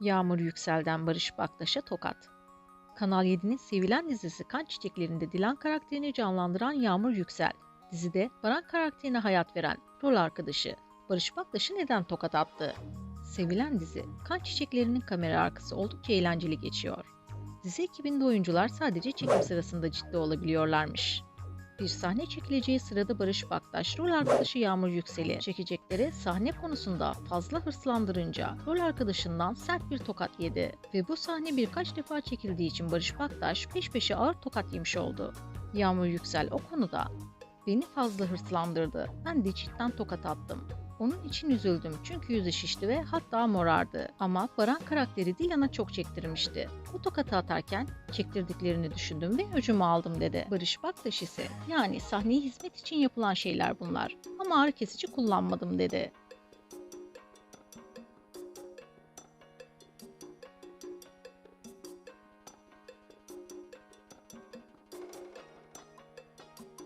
Yağmur Yüksel'den Barış Baktaş'a tokat. Kanal 7'nin sevilen dizisi Kan Çiçeklerinde Dilan karakterini canlandıran Yağmur Yüksel, dizide Baran karakterine hayat veren rol arkadaşı Barış Baktaş'ı neden tokat attı? Sevilen dizi Kan Çiçeklerinin kamera arkası oldukça eğlenceli geçiyor. Dizi ekibinde oyuncular sadece çekim sırasında ciddi olabiliyorlarmış. Bir sahne çekileceği sırada Barış Baktaş rol arkadaşı Yağmur Yüksel'i çekecekleri sahne konusunda fazla hırslandırınca rol arkadaşından sert bir tokat yedi ve bu sahne birkaç defa çekildiği için Barış Baktaş peş peşe ağır tokat yemiş oldu. Yağmur Yüksel o konuda beni fazla hırslandırdı. Ben de cidden tokat attım. Onun için üzüldüm çünkü yüzü şişti ve hatta morardı. Ama Baran karakteri Dilan'a çok çektirmişti. Bu tokatı atarken çektirdiklerini düşündüm ve öcümü aldım dedi. Barış Baktaş ise yani sahneye hizmet için yapılan şeyler bunlar ama ağrı kesici kullanmadım dedi.